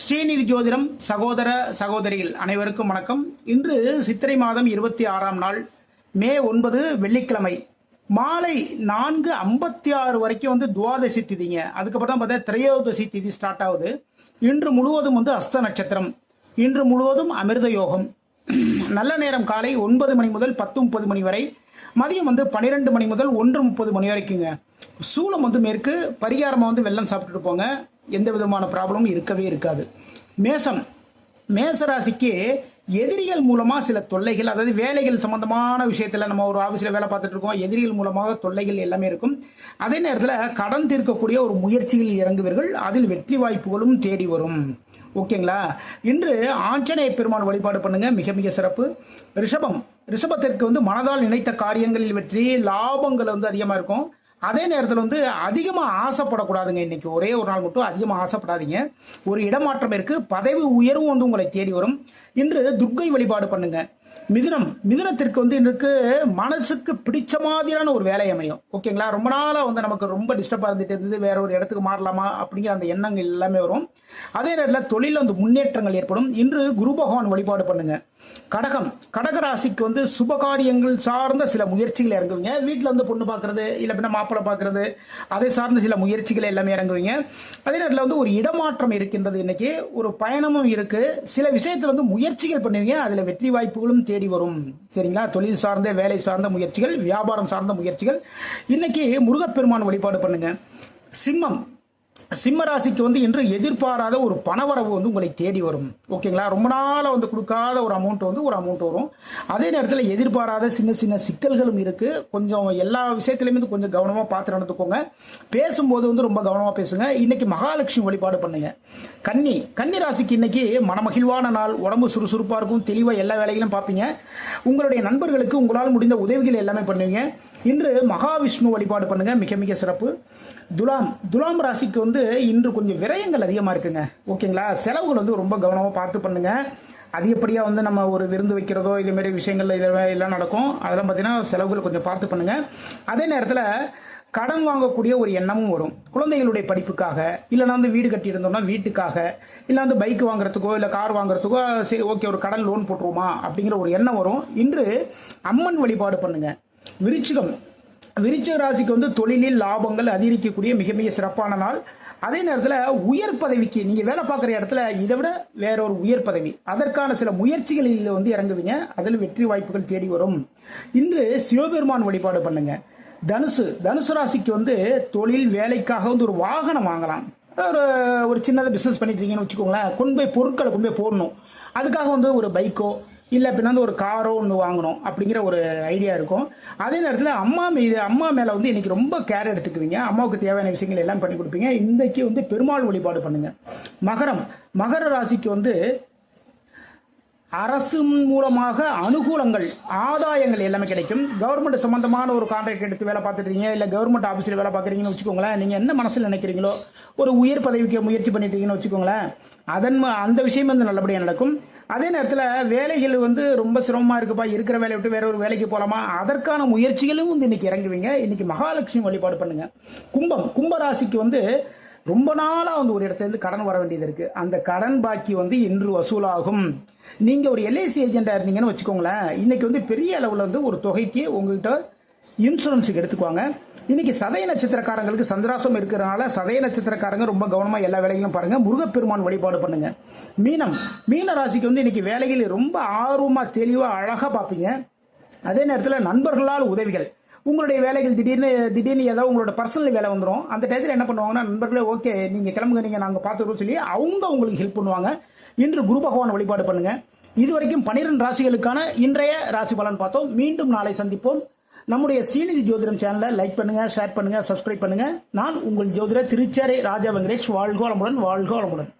ஸ்ரீநிதி ஜோதிடம் சகோதர சகோதரிகள் அனைவருக்கும் வணக்கம். இன்று சித்திரை மாதம் இருபத்தி ஆறாம் நாள் மே ஒன்பது வெள்ளிக்கிழமை. மாலை நான்கு ஐம்பத்தி ஆறு வரைக்கும் வந்து துவாதசி திதிங்க. அதுக்கப்புறம் தான் பார்த்தா திரையோதசி திதி ஸ்டார்ட் ஆகுது. இன்று முழுவதும் வந்து அஸ்த நட்சத்திரம். இன்று முழுவதும் அமிர்த யோகம். நல்ல நேரம் காலை ஒன்பது மணி முதல் பத்து முப்பது மணி வரை. மதியம் வந்து பன்னிரெண்டு மணி முதல் ஒன்று முப்பது மணி வரைக்குங்க. சூளம் வந்து மேற்கு பரிகாரமாக வந்து வெள்ளம் சாப்பிட்டுட்டு போங்க. எந்த விதமான ப்ராப்ளமும் இருக்கவே இருக்காது. மேசம். மேசராசிக்கு எதிரிகள் மூலமாக சில தொல்லைகள் அதாவது வேலைகள் சம்பந்தமான விஷயத்தில் நம்ம ஒரு ஆஃபீஸில் வேலை பார்த்துட்டு இருக்கோம் எதிரிகள் மூலமாக தொல்லைகள் எல்லாமே இருக்கும். அதே நேரத்தில் கடன் தீர்க்கக்கூடிய ஒரு முயற்சியில் இறங்குவீர்கள் அதில் வெற்றி வாய்ப்புகளும் தேடி வரும். ஓகேங்களா? இன்று ஆஞ்சநேய பெருமான் வழிபாடு பண்ணுங்க மிக மிக சிறப்பு. ரிஷபம். ரிஷபத்திற்கு வந்து மனதால் நினைத்த காரியங்களில் வெற்றி லாபங்கள் வந்து அதிகமாக இருக்கும். அதே நேரத்தில் வந்து அதிகமாக ஆசைப்படக்கூடாதுங்க. இன்னைக்கு ஒரே ஒரு நாள் மட்டும் அதிகமாக ஆசைப்படாதீங்க. ஒரு இடமாற்றம் இருக்கு. பதவி உயர்வும் வந்து உங்களை தேடி வரும். இன்று துர்க்கை வழிபாடு பண்ணுங்க. மிதுனம். மிதுனத்திற்கு வந்து இன்றைக்கு மனசுக்கு பிடிச்ச மாதிரியான ஒரு வேலை அமையும். ஓகேங்களா? ரொம்ப நாளாக வந்து நமக்கு ரொம்ப டிஸ்டர்பாக இருந்துட்டு இருந்தது. வேற ஒரு இடத்துக்கு மாறலாமா? அப்படிங்கிற அந்த எண்ணங்கள் எல்லாமே வரும். அதே நேரத்தில் தொழிலில் வந்து முன்னேற்றங்கள் ஏற்படும். இன்று குரு பகவான் வழிபாடு பண்ணுங்க. கடகம். கடக ராசிக்கு வந்து சுபகாரியங்கள் சார்ந்த சில முயற்சிகள் இறங்குவீங்க. வீட்டில் வந்து பொண்ணு பார்க்குறது இல்லை பின்ன மாப்பிள்ளை பார்க்கறது அதை சார்ந்த சில முயற்சிகள் எல்லாமே இறங்குவீங்க. அதே நேரத்தில் வந்து ஒரு இடமாற்றம் இருக்கின்றது இன்றைக்கி ஒரு பயணமும் இருக்குது சில விஷயத்தில் வந்து முயற்சிகள் பண்ணுவீங்க. அதில் வெற்றி வாய்ப்புகளும் தேடி வரும். சரிங்களா? தொழில் சார்ந்த வேலை சார்ந்த முயற்சிகள் வியாபாரம் சார்ந்த முயற்சிகள். இன்றைக்கி முருகப்பெருமான் வழிபாடு பண்ணுங்கள் சிம்மம். சிம்ம ராசிக்கு வந்து இன்று எதிர்பாராத ஒரு பணவரவு வந்து உங்களை தேடி வரும். ஓகேங்களா? ரொம்ப நாளாக வந்து கொடுக்காத ஒரு அமௌண்ட் வந்து ஒரு அமௌண்ட் வரும். அதே நேரத்தில் எதிர்பாராத சின்ன சின்ன சிக்கல்களும் இருக்குது கொஞ்சம் எல்லா விஷயத்துலையுமே வந்து கொஞ்சம் கவனமாக பார்த்து நடந்துக்கோங்க. பேசும்போது வந்து ரொம்ப கவனமாக பேசுங்க. இன்னைக்கு மகாலட்சுமி வழிபாடு பண்ணுங்க. கன்னி கன்னி ராசிக்கு இன்னைக்கு மனமகிழ்வான நாள். உடம்பு சுறுசுறுப்பாக இருக்கும். தெளிவாக எல்லா வேலைகளும் பார்ப்பீங்க. உங்களுடைய நண்பர்களுக்கு உங்களால் முடிந்த உதவிகள் எல்லாமே பண்ணுவீங்க. இன்று மகாவிஷ்ணு வழிபாடு பண்ணுங்கள் மிக மிக சிறப்பு. துலாம் துலாம் ராசிக்கு வந்து இன்று கொஞ்சம் விரயங்கள் அதிகமாக இருக்குங்க. ஓகேங்களா? செலவுகள் வந்து ரொம்ப கவனமாக பார்த்து பண்ணுங்கள் அதிகப்படியாக வந்து நம்ம ஒரு விருந்து வைக்கிறதோ இதுமாரி மாதிரி விஷயங்கள் இதெல்லாம் எல்லாம் நடக்கும். அதெல்லாம் பார்த்தீங்கன்னா செலவுகள் கொஞ்சம் பார்த்து பண்ணுங்கள் அதே நேரத்தில் கடன் வாங்கக்கூடிய ஒரு எண்ணமும் வரும். குழந்தைகளுடைய படிப்புக்காக இல்லைனா வந்து வீடு கட்டியிருந்தோம்னா வீட்டுக்காக இல்லை வந்து பைக் வாங்குறதுக்கோ இல்லை கார் வாங்குறதுக்கோ சரி ஓகே ஒரு கடன் லோன் போட்டுருவோமா அப்படிங்கிற ஒரு எண்ணம் வரும். இன்று அம்மன் வழிபாடு பண்ணுங்கள் விருச்சிகம். விருச்சிக ராசிக்கு வந்து தொழிலில் லாபங்கள் அதிகரிக்கக்கூடிய மிக மிக சிறப்பான நாள். அதே நேரத்தில் உயர் பதவிக்கு நீங்கள் வேலை பார்க்குற இடத்துல இதை விட வேற ஒரு உயர் பதவி. அதற்கான சில முயற்சிகளில் வந்து இறங்குவீங்க. அதில் வெற்றி வாய்ப்புகள் தேடி வரும். இன்று சிவபெருமான் வழிபாடு பண்ணுங்க. தனுசு தனுசு ராசிக்கு வந்து தொழில் வேலைக்காக வந்து ஒரு வாகனம் வாங்கலாம். ஒரு ஒரு சின்னதாக பிஸ்னஸ் பண்ணிட்டு இருக்கீங்கன்னு வச்சுக்கோங்களேன். கொண்டு போய் பொருட்களை கொண்டு போய் போடணும். அதுக்காக வந்து ஒரு பைக்கோ இல்லை பின்ன ஒரு காரோ ஒன்று வாங்கணும் அப்படிங்கிற ஒரு ஐடியா இருக்கும். அதே நேரத்தில் அம்மா மீது அம்மா மேலே வந்து இன்னைக்கு ரொம்ப கேர் எடுத்துக்குவீங்க. அம்மாவுக்கு தேவையான விஷயங்கள் எல்லாம் பண்ணி கொடுப்பீங்க. இன்றைக்கி வந்து பெருமாள் வழிபாடு பண்ணுங்க. மகரம் மகர ராசிக்கு வந்து அரசு மூலமாக அனுகூலங்கள் ஆதாயங்கள் எல்லாமே கிடைக்கும். கவர்மெண்ட் சம்பந்தமான ஒரு கான்ட்ராக்ட் எடுத்து வேலை பார்த்துட்டீங்க இல்லை கவர்மெண்ட் ஆஃபீஸில் வேலை பார்க்குறீங்கன்னு வச்சுக்கோங்களேன் நீங்கள் என்ன மனசில் நினைக்கிறீங்களோ ஒரு உயர் பதவிக்கு முயற்சி பண்ணிட்டீங்கன்னு வச்சுக்கோங்களேன் அதன் அந்த விஷயம் வந்து நல்லபடியாக நடக்கும். அதே நேரத்தில் வேலைகள் வந்து ரொம்ப சிரமமாக இருக்குப்பா. இருக்கிற வேலையை விட்டு வேற ஒரு வேலைக்கு போகலாமா அதற்கான முயற்சிகளும் வந்து இன்னைக்கு இறங்குவீங்க. இன்னைக்கு மகாலட்சுமி வழிபாடு பண்ணுங்க. கும்பம் கும்பராசிக்கு வந்து ரொம்ப நாளாக வந்து ஒரு இடத்துல இருந்து கடன் வர வேண்டியது இருக்குது அந்த கடன் பாக்கி வந்து இன்று வசூலாகும். நீங்கள் ஒரு எல்ஐசி ஏஜெண்டாக இருந்தீங்கன்னு வச்சுக்கோங்களேன். இன்னைக்கு வந்து பெரிய அளவில் வந்து ஒரு தொகைக்கு உங்ககிட்ட இன்சூரன்ஸுக்கு எடுத்துக்குவாங்க. இன்னைக்கு சதய நட்சத்திரக்காரங்களுக்கு சந்திராசம் இருக்கிறனால சதய நட்சத்திரக்காரங்க ரொம்ப கவனமாக எல்லா வேலைகளும் பாருங்க. முருகப்பெருமான் வழிபாடு பண்ணுங்க. மீனம் மீன ராசிக்கு வந்து இன்னைக்கு வேலைகள் ரொம்ப ஆர்வமாக தெளிவாக அழகாக பார்ப்பீங்க. அதே நேரத்தில் நண்பர்களால் உதவிகள். உங்களுடைய வேலைகள் திடீர்னு திடீர்னு ஏதாவது உங்களோட பர்சனல் வேலை வந்துடும் அந்த டயத்தில் என்ன பண்ணுவாங்கன்னா நண்பர்களே ஓகே நீங்கள் கிளம்புங்க நீங்கள் நாங்கள் பார்த்துருவோம் சொல்லி அவங்க உங்களுக்கு ஹெல்ப் பண்ணுவாங்க. இன்று குரு பகவான் வழிபாடு பண்ணுங்க. இது வரைக்கும் பன்னிரெண்டு ராசிகளுக்கான இன்றைய ராசி பலன் பார்த்தோம். மீண்டும் நாளை சந்திப்போம். நம்முடைய ஸ்ரீநிதி ஜோதிடம் சேனலை லைக் பண்ணுங்க ஷேர் பண்ணுங்க சப்ஸ்கிரைப் பண்ணுங்க. நான் உங்கள் ஜோதிடர் திருச்சேரை ராஜா வெங்கடேஷ் வாழ்கோளமுடன் வாழ்கோளமுடன்.